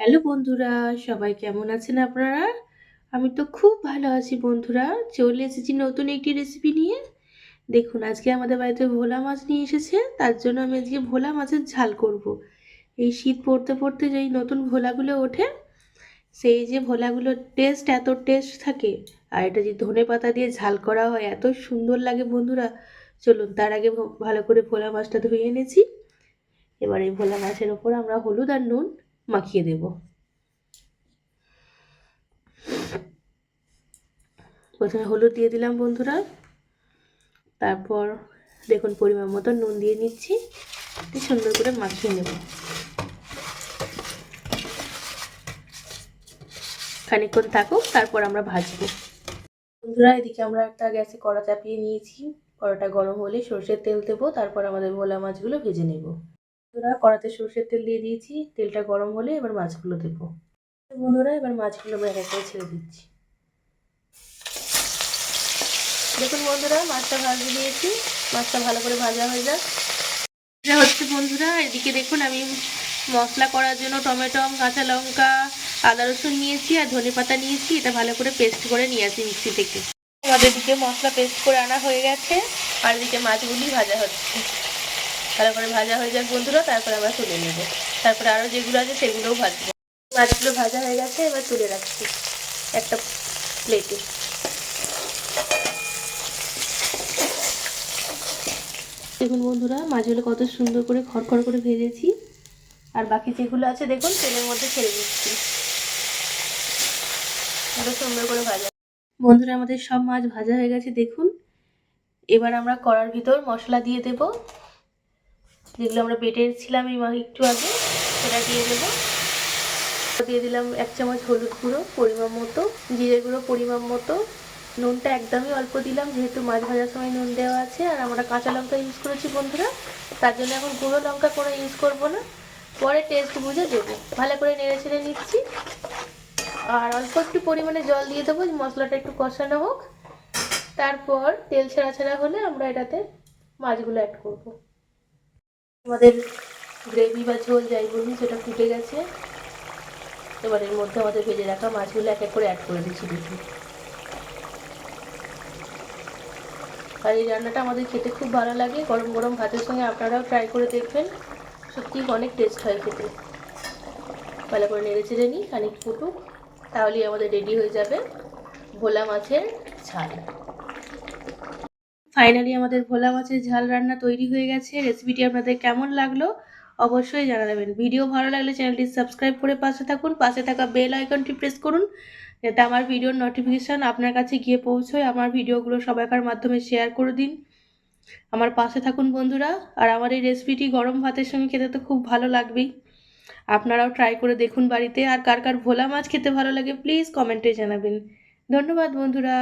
Hello বন্ধুরা, সবাই কেমন আছেন আপনারা? আমি তো খুব ভালো আছি বন্ধুরা। চলে এসেছি নতুন একটি রেসিপি নিয়ে। দেখুন, আজকে আমাদের বাড়িতে ভোলা মাছ নিয়ে এসেছে, তার জন্য আমি আজকে ভোলা মাছের ঝাল করব। এই শীত পড়তে পড়তে যেই নতুন ভোলাগুলো ওঠে, সেই যে ভোলাগুলোর টেস্ট এত টেস্ট থাকে, আর এটা যে ধনে পাতা দিয়ে ঝাল করা হয়, এত সুন্দর লাগে বন্ধুরা। চলুন, তার আগে ভালো করে ভোলা মাছটা ধুয়ে এনেছি। এবার এই ভোলা মাছের ওপর আমরা হলুদ আর নুন মাখিয়ে দেব। প্রথমে হলুদ দিয়ে দিলাম বন্ধুরা। তারপর দেখুন পরিমাণ মতো নুন দিয়ে নিচ্ছি। সুন্দর করে মাখিয়ে নেব। খানিকক্ষণ থাকুক, তারপর আমরা ভাজবো। বন্ধুরা, এদিকে আমরা একটা গ্যাসে কড়া চাপিয়ে নিয়েছি। কড়াটা গরম হলে সর্ষের তেল দেবো, তারপর আমাদের ভোলা মাছগুলো ভেজে নেব। বন্ধুরা, কড়াতে সর্ষের তেল দিয়ে দিয়েছি। তেলটা গরম হলে এবার মাছগুলো দেবো। বন্ধুরা, এবার মাছগুলো আমরা এক করে ছেড়ে দিচ্ছি। দেখুন বন্ধুরা, মাছটা ভাজতে দিয়েছি। মাছটা ভালো করে ভাজা হয়ে যাক। এটা হচ্ছে বন্ধুরা, এদিকে দেখুন আমি মশলা করার জন্য টমেটো, কাঁচা লঙ্কা, আদা রসুন নিয়েছি আর ধনে পাতা নিয়েছি। এটা ভালো করে পেস্ট করে নিয়ে আসি মিক্সি থেকে। আমাদের দিকে মশলা পেস্ট করে আনা হয়ে গেছে। আর এদিকে মাছগুলি ভাজা হচ্ছে। ভালো করে ভাজা হয়ে যাক বন্ধুরা, তারপরে আমরা তুলে নেব। তারপরে আরও যেগুলো আছে সেগুলোও ভাজবো। মাছগুলো ভাজা হয়ে গেছে, এবার তুলে রাখছি একটা প্লেটে দেখুন বন্ধুরা, মাছগুলো কত সুন্দর করে খড়খড় করে ভেজেছি। আর বাকি যেগুলো আছে, দেখুন, তেলের মধ্যে ছেড়ে দিচ্ছি। সুন্দর করে ভাজা। বন্ধুরা, আমাদের সব মাছ ভাজা হয়ে গেছে, দেখুন। এবার আমরা কড়ার ভিতর মশলা দিয়ে দেব। যেগুলো আমরা বেটেছিলাম এই একটু আগে, সেটা দিয়ে দেবো। দিয়ে দিলাম এক চামচ হলুদ গুঁড়ো, পরিমাণ মতো, জিরে গুঁড়ো, পরিমাণ মতো। নুনটা একদমই অল্প দিলাম, যেহেতু মাছ ভাজার সময় নুন দেওয়া আছে, আর আমরা কাঁচা লঙ্কা ইউজ করেছি বন্ধুরা, তার জন্য এখন গুঁড়ো লঙ্কা কোনো ইউজ করব না। পরে টেস্ট বুঝে দেবো। ভালো করে নেড়ে ছেড়ে নিচ্ছি। আর অল্প একটু পরিমাণে জল দিয়ে দেবো, মশলাটা একটু কষানো হোক। তারপর তেল ছেঁড়া ছেঁড়া হলে আমরা এটাতে মাছগুলো অ্যাড করব। আমাদের গ্রেভি বা ঝোল যাই বলুন সেটা ফুটে গেছে। এবার এর মধ্যে আমাদের ভেজে রাখা মাছগুলো এক এক করে অ্যাড করে দিচ্ছি দেখুন আর এই রান্নাটা আমাদের খেতে খুব ভালো লাগে, গরম গরম ভাতের সঙ্গে আপনারাও ট্রাই করে দেখবেন। সত্যি অনেক টেস্ট হয় খেতে। ভালো করে নেড়ে চেড়ে নিই, খানিক ফুটুক, তাহলেই আমাদের রেডি হয়ে যাবে ভোলা মাছের ঝাল। ফাইনালি আমাদের ভোলা মাছের ঝাল রান্না তৈরি হয়ে গেছে। রেসিপিটি আপনাদের কেমন লাগল অবশ্যই জানাবেন। ভিডিও ভালো লাগলে চ্যানেলটি সাবস্ক্রাইব করে পাশে থাকুন। পাশে থাকা বেল আইকনটি প্রেস করুন যাতে আমার ভিডিওর নোটিফিকেশান আপনার কাছে গিয়ে পৌঁছয়। আমার ভিডিওগুলো সবাইকার মাধ্যমে শেয়ার করে দিন। আমার পাশে থাকুন বন্ধুরা। আর আমার এই রেসিপিটি গরম ভাতের সঙ্গে খেতে তো খুব ভালো লাগবেই। আপনারাও ট্রাই করে দেখুন বাড়িতে। আর কার কার ভোলা মাছ খেতে ভালো লাগে প্লিজ কমেন্টে জানাবেন। ধন্যবাদ বন্ধুরা।